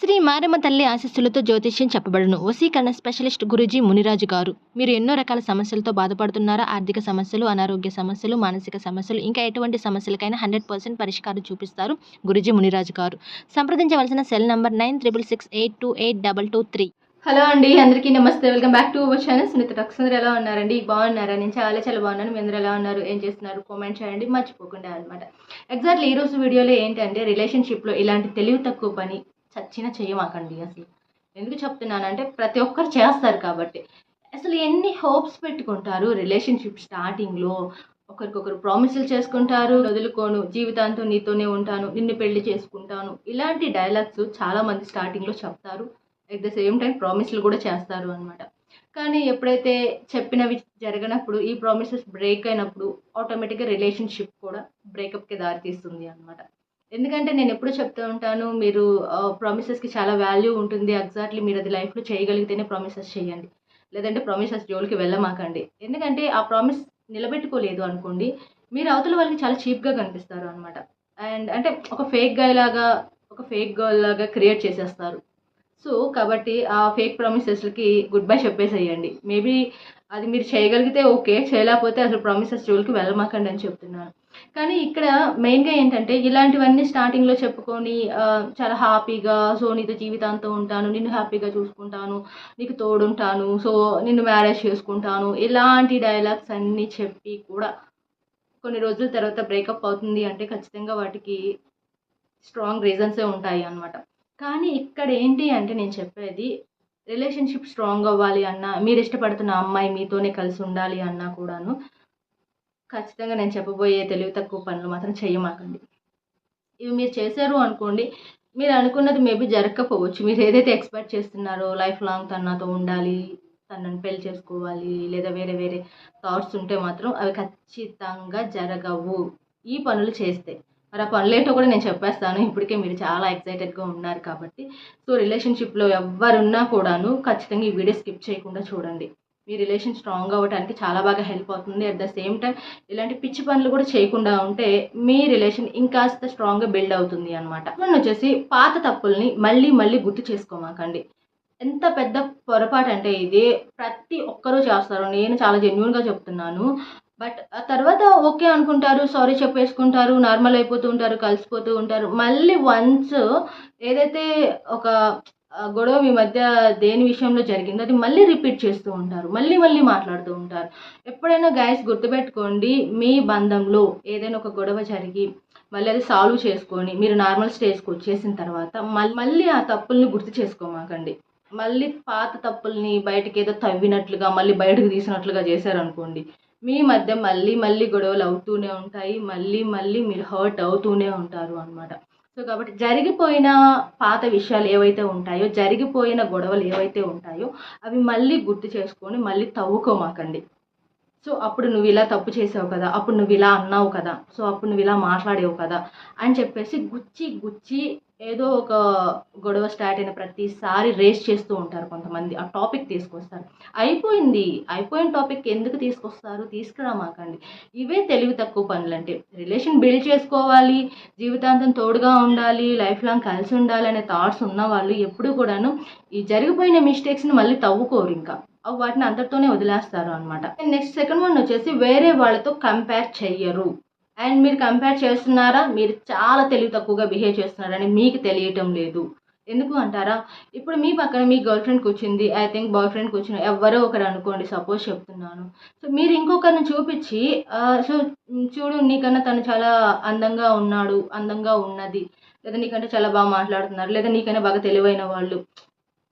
శ్రీ మారమ్మ తల్లి ఆశీస్సులతో జ్యోతిష్యం చెప్పబడును. వసీకరణ స్పెషలిస్ట్ గురూజీ మునిరాజు గారు. మీరు ఎన్నో రకాల సమస్యలతో బాధపడుతున్నారా? ఆర్థిక సమస్యలు అనారోగ్య సమస్యలు మానసిక సమస్యలు ఇంకా ఎటువంటి సమస్యలకైనా హండ్రెడ్ పర్సెంట్ పరిష్కారం చూపిస్తారు గురుజీ మునిరాజు గారు. సంప్రదించవలసిన cell number nine triple six eight two eight double two three. Hello అండి అందరికీ నమస్తే. Welcome back to our channel. Sunitha Rakshandra ఎలా ఉన్నారండి? బాగున్నారా? నేను చాలా చాలా బాగున్నాను. మీ అందరూ ఎలా ఉన్నారు? ఏం చేస్తున్నారు? కామెంట్ చేయండి. మర్చిపోకుండా అనమాట ఎగ్జాక్ట్లీ ఈ రోజు వీడియోలో ఏంటంటే రిలేషన్షిప్లో ఇలాంటి తెలివి తక్కువ పని చచ్చిన చేయమాకండి అసలు. ఎందుకు చెప్తున్నానంటే ప్రతి ఒక్కరు చేస్తారు కాబట్టి. అసలు ఎన్ని హోప్స్ పెట్టుకుంటారు రిలేషన్షిప్ స్టార్టింగ్లో? ఒకరికొకరు ప్రామిసులు చేసుకుంటారు వదులుకోను జీవితాంతం నీతోనే ఉంటాను నిన్ను పెళ్ళి చేసుకుంటాను. ఇలాంటి డైలాగ్స్ చాలామంది స్టార్టింగ్లో చెప్తారు. అట్ ద సేమ్ టైం ప్రామిస్లు కూడా చేస్తారు అనమాట కానీ ఎప్పుడైతే చెప్పినవి జరగనప్పుడు ఈ ప్రామిసెస్ బ్రేక్ అయినప్పుడు ఆటోమేటిక్గా రిలేషన్షిప్ కూడా బ్రేకప్కి దారితీస్తుంది అనమాట ఎందుకంటే నేను ఎప్పుడు చెప్తూ ఉంటాను మీరు ప్రామిసెస్కి చాలా వాల్యూ ఉంటుంది. ఎగ్జాక్ట్లీ మీరు అది లైఫ్లో చేయగలిగితేనే ప్రామిసెస్ చేయండి. లేదంటే ప్రామిసెస్ జోలికి వెళ్ళమాకండి. ఎందుకంటే ఆ ప్రామిస్ నిలబెట్టుకోలేదు అనుకోండి మీరు అవతల వాళ్ళకి చాలా చీప్గా కనిపిస్తారు అనమాట అండ్ అంటే ఒక ఫేక్ గాయ్ లాగా ఒక ఫేక్ గర్ల్ లాగా క్రియేట్ చేసేస్తారు. సో కాబట్టి ఆ ఫేక్ ప్రామిసెస్లకి గుడ్ బై చెప్పేసేయండి. మేబీ అది మీరు చేయగలిగితే ఓకే చేయలేకపోతే అసలు ప్రామిసెస్ జోలికి వెళ్ళమాకండి అని చెప్తున్నాను. కానీ ఇక్కడ మెయిన్గా ఏంటంటే ఇలాంటివన్నీ స్టార్టింగ్లో చెప్పుకొని చాలా హ్యాపీగా సో నీతో జీవితాంతం ఉంటాను నిన్ను హ్యాపీగా చూసుకుంటాను నీకు తోడుంటాను సో నిన్ను మ్యారేజ్ చేసుకుంటాను ఇలాంటి డైలాగ్స్ అన్నీ చెప్పి కూడా కొన్ని రోజుల తర్వాత బ్రేకప్ అవుతుంది అంటే ఖచ్చితంగా వాటికి స్ట్రాంగ్ రీజన్సే ఉంటాయి అన్నమాట. కానీ ఇక్కడ ఏంటి అంటే నేను చెప్పేది రిలేషన్షిప్ స్ట్రాంగ్ అవ్వాలి అన్నా మీరు ఇష్టపడుతున్న అమ్మాయి మీతోనే కలిసి ఉండాలి అన్నా కూడాను ఖచ్చితంగా నేను చెప్పబోయే తెలివి తక్కువ పనులు మాత్రం చేయమాకండి ఇవి మీరు చేశారు అనుకోండి మీరు అనుకున్నది మేబీ జరగకపోవచ్చు మీరు ఏదైతే ఎక్స్పెక్ట్ చేస్తున్నారో లైఫ్ లాంగ్ తను నాతో ఉండాలి తనని పెళ్ళి చేసుకోవాలి లేదా వేరే వేరే థాట్స్ ఉంటే మాత్రం అవి ఖచ్చితంగా జరగవు. ఈ పనులు చేస్తే. మరి ఆ పనులేటో కూడా నేను చెప్పేస్తాను. ఇప్పటికే మీరు చాలా ఎక్సైటెడ్గా ఉన్నారు కాబట్టి. సో రిలేషన్షిప్లో ఎవరున్నా కూడాను ఖచ్చితంగా ఈ వీడియో స్కిప్ చేయకుండా చూడండి. మీ రిలేషన్ స్ట్రాంగ్ అవ్వడానికి చాలా బాగా హెల్ప్ అవుతుంది. అట్ ద సేమ్ టైం ఇలాంటి పిచ్చి పనులు కూడా చేయకుండా ఉంటే మీ రిలేషన్ ఇంకాస్త స్ట్రాంగ్గా బిల్డ్ అవుతుంది అనమాట వచ్చేసి పాత తప్పుల్ని మళ్ళీ మళ్ళీ గుర్తు చేసుకోమాకండి. ఎంత పెద్ద పొరపాటు అంటే ఇది. ప్రతి ఒక్కరూ చేస్తారు. నేను చాలా జెన్యున్గా చెప్తున్నాను. బట్ ఆ తర్వాత ఓకే అనుకుంటారు సారీ చెప్పేసుకుంటారు నార్మల్ అయిపోతూ ఉంటారు కలిసిపోతూ ఉంటారు. మళ్ళీ వన్స్ ఏదైతే ఒక గొడవ మీ మధ్య దేని విషయంలో జరిగిందో? అది మళ్ళీ రిపీట్ చేస్తూ ఉంటారు. మళ్ళీ మళ్ళీ మాట్లాడుతూ ఉంటారు. ఎప్పుడైనా గైస్ గుర్తుపెట్టుకోండి మీ బంధంలో ఏదైనా ఒక గొడవ జరిగి మళ్ళీ అది సాల్వ్ చేసుకొని మీరు నార్మల్ స్టేజ్కి వచ్చేసిన తర్వాత మళ్ళీ మళ్ళీ ఆ తప్పుల్ని గుర్తు చేసుకోమాకండి. మళ్ళీ పాత తప్పుల్ని బయటకి ఏదో తవ్వినట్లుగా మళ్ళీ బయటకు తీసినట్లుగా చేశారనుకోండి మీ మధ్య మళ్ళీ మళ్ళీ గొడవలు అవుతూనే ఉంటాయి. మళ్ళీ మళ్ళీ మీరు హర్ట్ అవుతూనే ఉంటారు అన్నమాట. సో కాబట్టి జరిగిపోయిన పాత విషయాలు ఏవైతే ఉంటాయో జరిగిపోయిన గొడవలు ఏవైతే ఉంటాయో అవి మళ్ళీ గుర్తు చేసుకొని మళ్ళీ తవ్వుకోమాకండి. సో అప్పుడు నువ్వు ఇలా తప్పు చేసావు కదా అప్పుడు నువ్వు ఇలా అన్నావు కదా సో అప్పుడు నువ్వు ఇలా మాట్లాడేవు కదా అని చెప్పేసి గుచ్చి గుచ్చి ఏదో ఒక గొడవ స్టార్ట్ అయిన ప్రతిసారి రేస్ చేస్తూ ఉంటారు కొంతమంది. ఆ టాపిక్ తీసుకొస్తారు. అయిపోయింది. అయిపోయిన టాపిక్ ఎందుకు తీసుకొస్తారు? తీసుకురామాకండి ఇవే తెలివి తక్కువ పనులు అంటే రిలేషన్ బిల్డ్ చేసుకోవాలి జీవితాంతం తోడుగా ఉండాలి లైఫ్ లాంగ్ కలిసి ఉండాలి అనే థాట్స్ ఉన్న వాళ్ళు ఎప్పుడు కూడాను ఈ జరిగిపోయిన మిస్టేక్స్ని మళ్ళీ తవ్వుకోరు ఇంకా. వాటిని అందరితోనే వదిలేస్తారు అనమాట నెక్స్ట్ సెకండ్ వన్ వచ్చేసి వేరే వాళ్ళతో కంపేర్ చెయ్యరు. అండ్ మీరు కంపేర్ చేస్తున్నారా? మీరు చాలా తెలివి తక్కువగా బిహేవ్ చేస్తున్నారని మీకు తెలియటం లేదు. ఎందుకు అంటారా? ఇప్పుడు మీ పక్కన మీ గర్ల్ ఫ్రెండ్ కూర్చుంది ఐ థింక్ బాయ్ ఫ్రెండ్ కూర్చుని ఎవరో ఒకరు అనుకోండి సపోజ్ చెప్తున్నాను. సో మీరు ఇంకొకరిని చూపించి సో చూడు నీకన్నా తను చాలా అందంగా ఉన్నాడు అందంగా ఉన్నది. లేదా నీకంటే చాలా బాగా మాట్లాడుతున్నారు లేదా నీకన్నా బాగా తెలివైన వాళ్ళు.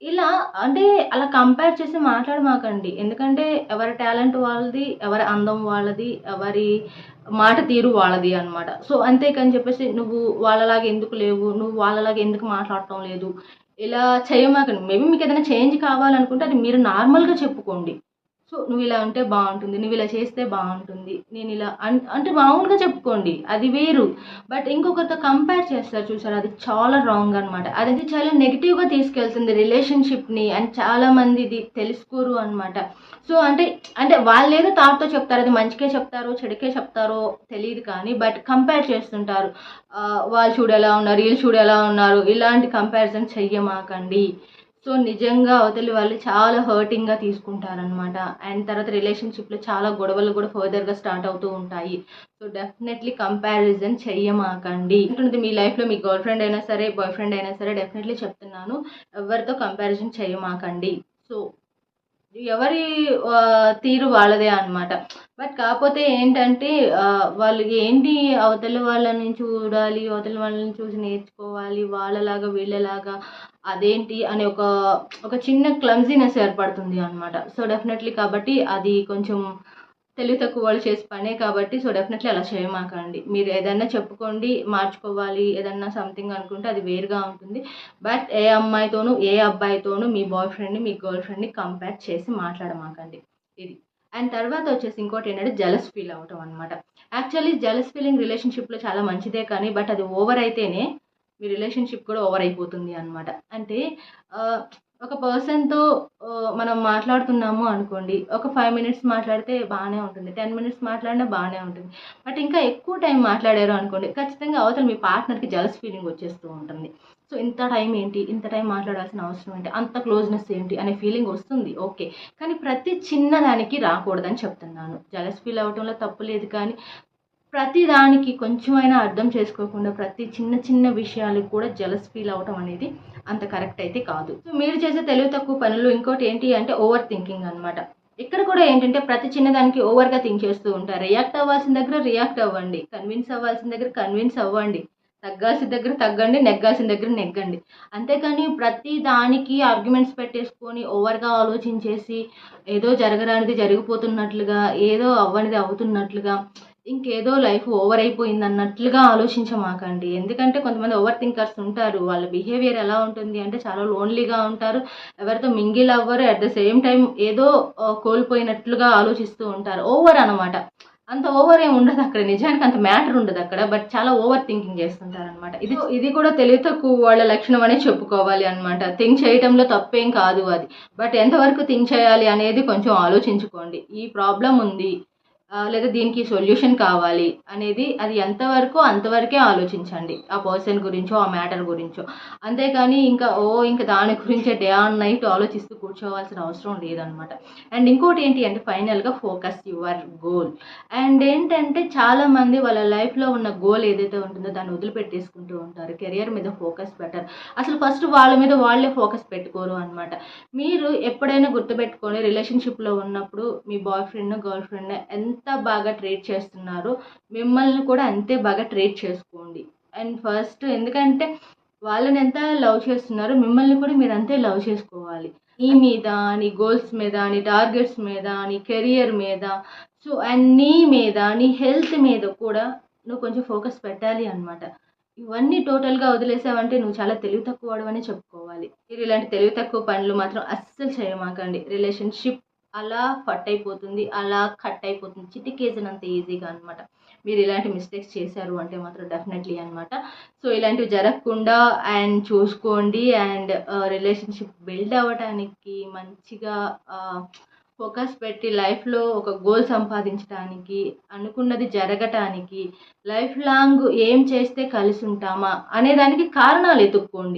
ఇలా అంటే అలా కంపేర్ చేసి మాట్లాడమాకండి ఎందుకంటే ఎవరి టాలెంట్ వాళ్ళది ఎవరి అందం వాళ్ళది ఎవరి మాట తీరు వాళ్ళది అనమాట సో అంతేకని చెప్పేసి నువ్వు వాళ్ళలాగా ఎందుకు లేవు నువ్వు వాళ్ళలాగా ఎందుకు మాట్లాడటం లేదు ఇలా చేయమాకండి. మేబీ మీకు ఏదైనా చేంజ్ కావాలనుకుంటే అది మీరు నార్మల్గా చెప్పుకోండి. సో నువ్వు ఇలా ఉంటే బాగుంటుంది నువ్వు ఇలా చేస్తే బాగుంటుంది. నేను ఇలా అంటే మామూలుగా చెప్పుకోండి అది వేరు. బట్ ఇంకొకరితో కంపేర్ చేస్తారు చూసారు అది చాలా రాంగ్ అనమాట అది చాలా నెగిటివ్గా తీసుకెళ్తుంది రిలేషన్షిప్ని అండ్ చాలామంది ఇది తెలుసుకోరు అనమాట సో అంటే అంటే వాళ్ళు ఏదో థాట్తో చెప్తారు అది మంచికే చెప్తారో చెడుకే చెప్తారో తెలియదు కానీ బట్ కంపేర్ చేస్తుంటారు. వాళ్ళు చూడు ఎలా ఉన్నారు వీళ్ళు చూడు ఎలా ఉన్నారు. ఇలాంటి కంపారిజన్ చెయ్యమాకండి. సో నిజంగా అవతలి వాళ్ళు చాలా హర్టింగ్గా తీసుకుంటారనమాట అండ్ తర్వాత రిలేషన్షిప్లో చాలా గొడవలు కూడా ఫర్దర్గా స్టార్ట్ అవుతూ ఉంటాయి. సో డెఫినెట్లీ కంపారిజన్ చెయ్యమాకండి. ఉంటుంది మీ లైఫ్లో మీ గర్ల్ ఫ్రెండ్ అయినా సరే బాయ్ ఫ్రెండ్ అయినా సరే డెఫినెట్లీ చెప్తున్నాను. ఎవరితో కంపారిజన్ చేయమాకండి సో ఎవరి తీరు వాళ్ళదే అన్నమాట. బట్ కాకపోతే ఏంటంటే వాళ్ళు వాళ్ళకి ఏంటి అవతల వాళ్ళని చూడాలి అవతల వాళ్ళని చూసి నేర్చుకోవాలి వాళ్ళలాగా వీళ్ళలాగా అదేంటి అనే ఒక ఒక చిన్న క్లమ్జీనెస్ ఏర్పడుతుంది అనమాట సో డెఫినెట్లీ కాబట్టి అది కొంచెం తెలివి తక్కువ వాళ్ళు చేసే పనే కాబట్టి సో డెఫినెట్లీ అలా చేయమాకండి. మీరు ఏదైనా చెప్పుకోండి మార్చుకోవాలి ఏదన్నా సంథింగ్ అనుకుంటే అది వేరుగా ఉంటుంది. But A అమ్మాయితోనూ A అబ్బాయితోనూ me bye ఫ్రెండ్ని మీ గర్ల్ ఫ్రెండ్ని కంపేర్ చేసి మాట్లాడమాకండి. ఇది. అండ్ తర్వాత వచ్చేసి ఇంకోటి ఏంటంటే జలస్ ఫీల్ అవటం అనమాట యాక్చువల్లీ జలస్ ఫీలింగ్ రిలేషన్షిప్లో చాలా మంచిదే కానీ బట్ అది ఓవర్ అయితేనే మీ రిలేషన్షిప్ కూడా ఓవర్ అయిపోతుంది అనమాట అంటే ఒక పర్సన్తో మనం మాట్లాడుతున్నాము అనుకోండి ఒక ఫైవ్ మినిట్స్ మాట్లాడితే బాగానే ఉంటుంది టెన్ మినిట్స్ మాట్లాడినా బాగానే ఉంటుంది. బట్ ఇంకా ఎక్కువ టైం మాట్లాడారు అనుకోండి ఖచ్చితంగా అవతల మీ పార్ట్నర్కి జలస్ ఫీలింగ్ వచ్చేస్తూ ఉంటుంది. సో ఇంత టైం ఏంటి? ఇంత టైం మాట్లాడాల్సిన అవసరం ఏంటి? అంత క్లోజ్నెస్ ఏంటి? అనే ఫీలింగ్ వస్తుంది ఓకే కానీ ప్రతి చిన్నదానికి రాకూడదని చెప్తున్నాను. జలస్ ఫీల్ అవటంలో తప్పు లేదు కానీ ప్రతి దానికి కొంచెమైనా అర్థం చేసుకోకుండా ప్రతి చిన్న చిన్న విషయాలకు కూడా జలస్ ఫీల్ అవటం అనేది అంత కరెక్ట్ అయితే కాదు. సో మీరు చేసే తెలివి తక్కువ పనులు ఇంకోటి ఏంటి అంటే ఓవర్ థింకింగ్ అనమాట ఇక్కడ కూడా ఏంటంటే ప్రతి చిన్నదానికి ఓవర్గా థింక్ చేస్తూ ఉంటారు. రియాక్ట్ అవ్వాల్సిన దగ్గర రియాక్ట్ అవ్వండి. కన్విన్స్ అవ్వాల్సిన దగ్గర కన్విన్స్ అవ్వండి. తగ్గాల్సిన దగ్గర తగ్గండి నెగ్గాల్సిన దగ్గర నెగ్గండి. అంతేకాని ప్రతి దానికి ఆర్గ్యుమెంట్స్ పెట్టేసుకొని ఓవర్గా ఆలోచించేసి ఏదో జరగరానిది జరిగిపోతున్నట్లుగా ఏదో అవ్వనిది అవుతున్నట్లుగా ఇంకేదో లైఫ్ ఓవర్ అయిపోయింది అన్నట్లుగా ఆలోచించమాకండి. ఎందుకంటే కొంతమంది ఓవర్ థింకర్స్ ఉంటారు. వాళ్ళ బిహేవియర్ ఎలా ఉంటుంది అంటే చాలా లోన్లీగా ఉంటారు. ఎవరితో మింగిల్ అవ్వరు. అట్ ద సేమ్ టైం ఏదో కోల్పోయినట్లుగా ఆలోచిస్తూ ఉంటారు. ఓవర్ అనమాట అంత ఓవర్ ఏమి ఉండదు అక్కడ. నిజానికి అంత మ్యాటర్ ఉండదు అక్కడ. బట్ చాలా ఓవర్ థింకింగ్ చేస్తుంటారు అనమాట ఇది ఇది కూడా తెలివి తక్కువ వాళ్ళ లక్షణం అనే చెప్పుకోవాలి అనమాట థింక్ చేయటంలో తప్పేం కాదు అది. బట్ ఎంతవరకు థింక్ చేయాలి అనేది కొంచెం ఆలోచించుకోండి. ఈ ప్రాబ్లం ఉంది. లేదా దీనికి సొల్యూషన్ కావాలి అనేది అది ఎంతవరకు అంతవరకే ఆలోచించండి. ఆ పర్సన్ గురించో ఆ మ్యాటర్ గురించో. అంతేకాని ఇంకా ఓ ఇంకా దాని గురించే డే ఆన్ నైట్ ఆలోచిస్తూ కూర్చోవాల్సిన అవసరం లేదనమాట. అండ్ ఇంకోటి ఏంటి అంటే ఫైనల్గా ఫోకస్ యువర్ గోల్. అండ్ ఏంటంటే చాలామంది వాళ్ళ లైఫ్లో ఉన్న గోల్ ఏదైతే ఉంటుందో దాన్ని వదిలిపెట్టేసుకుంటూ ఉంటారు. కెరియర్ మీద ఫోకస్ బెటర్ అసలు ఫస్ట్ వాళ్ళ మీద వాళ్ళే ఫోకస్ పెట్టుకోరు అనమాట. మీరు ఎప్పుడైనా గుర్తుపెట్టుకొని రిలేషన్షిప్లో ఉన్నప్పుడు మీ బాయ్ ఫ్రెండ్ గర్ల్ ఫ్రెండ్ ఎంత బాగా ట్రీట్ చేస్తున్నారో. మిమ్మల్ని కూడా అంతే బాగా ట్రీట్ చేసుకోండి. అండ్ ఫస్ట్ ఎందుకంటే వాళ్ళని ఎంత లవ్ చేస్తున్నారో మిమ్మల్ని కూడా మీరు అంతే లవ్ చేసుకోవాలి. నీ మీద నీ గోల్స్ మీద నీ టార్గెట్స్ మీద నీ కెరియర్ మీద. సో అండ్ నీ మీద నీ హెల్త్ మీద కూడా నువ్వు కొంచెం ఫోకస్ పెట్టాలి అనమాట ఇవన్నీ టోటల్గా వదిలేసావంటే నువ్వు చాలా తెలివి తక్కువ అనే చెప్పుకోవాలి. మీరు ఇలాంటి తెలివి తక్కువ పనులు మాత్రం అస్సలు చేయమాకండి. రిలేషన్షిప్ అలా ఫట్ అయిపోతుంది అలా కట్ అయిపోతుంది. చిటికేసినంత ఈజీగా అనమాట మీరు ఇలాంటి మిస్టేక్స్ చేశారు అంటే మాత్రం డెఫినెట్లీ అనమాట సో ఇలాంటివి జరగకుండా అండ్ చూసుకోండి అండ్ రిలేషన్షిప్ బిల్డ్ అవ్వడానికి మంచిగా ఫోకస్ పెట్టి లైఫ్లో ఒక గోల్ సంపాదించడానికి అనుకున్నది జరగటానికి లైఫ్ లాంగ్ ఏం చేస్తే కలిసి ఉంటామా అనే దానికి కారణాలు ఎతుక్కోండి